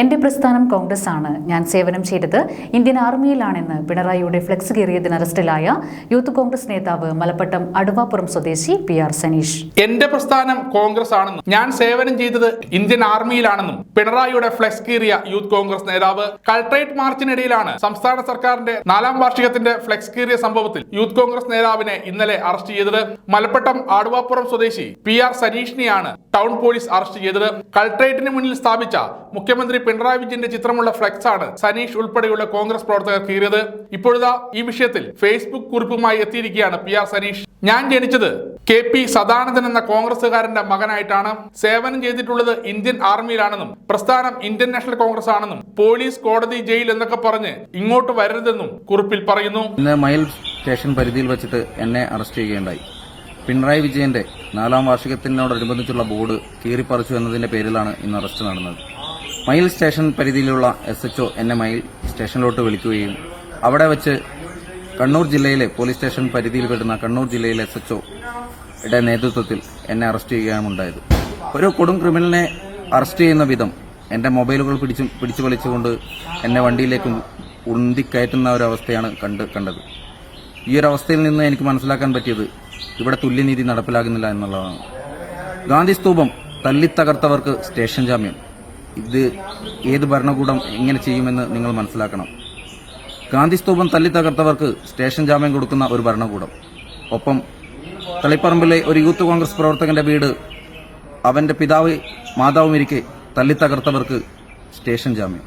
എന്റെ പ്രസ്ഥാനം കോൺഗ്രസ് ആണ് ഞാൻ സേവനം ചെയ്തത് ഇന്ത്യൻ ആർമിയിലാണെന്ന് പിണറായിയുടെ ഫ്ലെക്സ് കയറിയതിന് അറസ്റ്റിലായ യൂത്ത് കോൺഗ്രസ് നേതാവ് മലപ്പട്ടം അടുവാപ്പുറം സ്വദേശി പി ആർ സനീഷ്. എന്റെ പ്രസ്ഥാനം കോൺഗ്രസ് ആണെന്നും ഞാൻ സേവനം ചെയ്തത് ഇന്ത്യൻ ആർമിയിലാണെന്നും പിണറായിയുടെ ഫ്ലെക്സ് കീറിയ യൂത്ത് കോൺഗ്രസ് നേതാവ് കൾട്രേറ്റ് മാർച്ചിനിടയിലാണ് സംസ്ഥാന സർക്കാരിന്റെ നാലാം വാർഷികത്തിന്റെ ഫ്ലെക്സ് കീറിയ സംഭവത്തിൽ യൂത്ത് കോൺഗ്രസ് നേതാവിനെ ഇന്നലെ അറസ്റ്റ് ചെയ്തത് മലപ്പട്ടം ആടുവാപ്പുറം സ്വദേശി പി ആർ സനീഷിനെയാണ് ടൗൺ പോലീസ് അറസ്റ്റ് ചെയ്തത്. കളക്ട്രേറ്റിന് മുന്നിൽ സ്ഥാപിച്ച മുഖ്യമന്ത്രി പിണറായി വിജയന്റെ ചിത്രമുള്ള ഫ്ലെക്സ് ആണ് സനീഷ് ഉൾപ്പെടെയുള്ള കോൺഗ്രസ് പ്രവർത്തകർ കീറിയത്. ഇപ്പോഴിതാ ഈ വിഷയത്തിൽ ഫേസ്ബുക്ക് കുറിപ്പുമായി എത്തിയിരിക്കുകയാണ് പി ആർ സനീഷ്. ഞാൻ ജനിച്ചത് കെ പി സദാനന്ദൻ എന്ന കോൺഗ്രസുകാരന്റെ മകനായിട്ടാണ്. സേവനം ചെയ്തിട്ടുള്ളത് ഇന്ത്യൻ ആർമിയിലാണെന്നും പ്രസ്ഥാനം ഇന്ത്യൻ നാഷണൽ കോൺഗ്രസ് ആണെന്നും പോലീസ് കോടതി ജയിൽ എന്നൊക്കെ പറഞ്ഞ് ഇങ്ങോട്ട് വരരുതെന്നും കുറിപ്പിൽ പറയുന്നു. മയിൽ സ്റ്റേഷൻ പരിധിയിൽ വെച്ചിട്ട് എന്നെ അറസ്റ്റ് ചെയ്യുകയുണ്ടായി. പിണറായി വിജയന്റെ നാലാം വാർഷികത്തിനോടനുബന്ധിച്ചുള്ള ബോർഡ് കീറിപ്പറിച്ചു എന്നതിന്റെ പേരിലാണ് ഇന്ന് അറസ്റ്റ് നടന്നത്. മയിൽ സ്റ്റേഷൻ പരിധിയിലുള്ള എസ് എച്ച്ഒ എന്നെ മയിൽ സ്റ്റേഷനിലോട്ട് വിളിക്കുകയും അവിടെ വെച്ച് കണ്ണൂർ ജില്ലയിലെ പോലീസ് സ്റ്റേഷൻ പരിധിയിൽ പെടുന്ന കണ്ണൂർ ജില്ലയിലെ എസ് എച്ച്ഒയുടെ നേതൃത്വത്തിൽ എന്നെ അറസ്റ്റ് ചെയ്യുകയാണ് ഉണ്ടായത്. ഒരു കൊടും ക്രിമിനലിനെ അറസ്റ്റ് ചെയ്യുന്ന വിധം എന്റെ മൊബൈലുകൾ പിടിച്ചു പിടിച്ചു വലിച്ചുകൊണ്ട് എന്നെ വണ്ടിയിലേക്ക് ഉന്തിക്കയറ്റുന്ന ഒരു അവസ്ഥയാണ് കണ്ട് കണ്ടത്. ഈ ഒരു അവസ്ഥയിൽ നിന്ന് എനിക്ക് മനസ്സിലാക്കാൻ പറ്റിയത് ഇവിടെ തുല്യനീതി നടപ്പിലാകുന്നില്ല എന്നുള്ളതാണ്. ഗാന്ധി സ്തൂപം തല്ലിത്തകർത്തവർക്ക് സ്റ്റേഷൻ ജാമ്യം. ഇത് ഏത് ഭരണകൂടം എങ്ങനെ ചെയ്യുമെന്ന് നിങ്ങൾ മനസ്സിലാക്കണം. ഗാന്ധി സ്തൂപം തല്ലിത്തകർത്തവർക്ക് സ്റ്റേഷൻ ജാമ്യം കൊടുക്കുന്ന ഒരു ഭരണകൂടം. ഒപ്പം തളിപ്പറമ്പിലെ ഒരു യൂത്ത് കോൺഗ്രസ് പ്രവർത്തകന്റെ വീട് അവന്റെ പിതാവ് മാതാവും ഇരിക്കെ തല്ലി തകർത്തവർക്ക് സ്റ്റേഷൻ ജാമ്യം.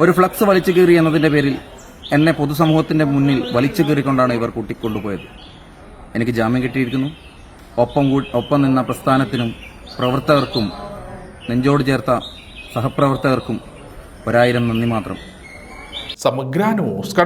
ഒരു ഫ്ലക്സ് വലിച്ചു കീറി എന്നതിന്റെ പേരിൽ എന്നെ പൊതുസമൂഹത്തിന്റെ മുന്നിൽ വലിച്ചു കീറിക്കൊണ്ടാണ് ഇവർ കൂട്ടിക്കൊണ്ടുപോയത്. എനിക്ക് ജാമ്യം കിട്ടിയിരിക്കുന്നു. ഒപ്പം ഒപ്പം നിന്ന പ്രസ്ഥാനത്തിനും പ്രവർത്തകർക്കും നെഞ്ചോട് ചേർത്ത സഹപ്രവർത്തകർക്കും ഒരായിരം നന്ദി മാത്രം. സമഗ്ര ന്യൂസ്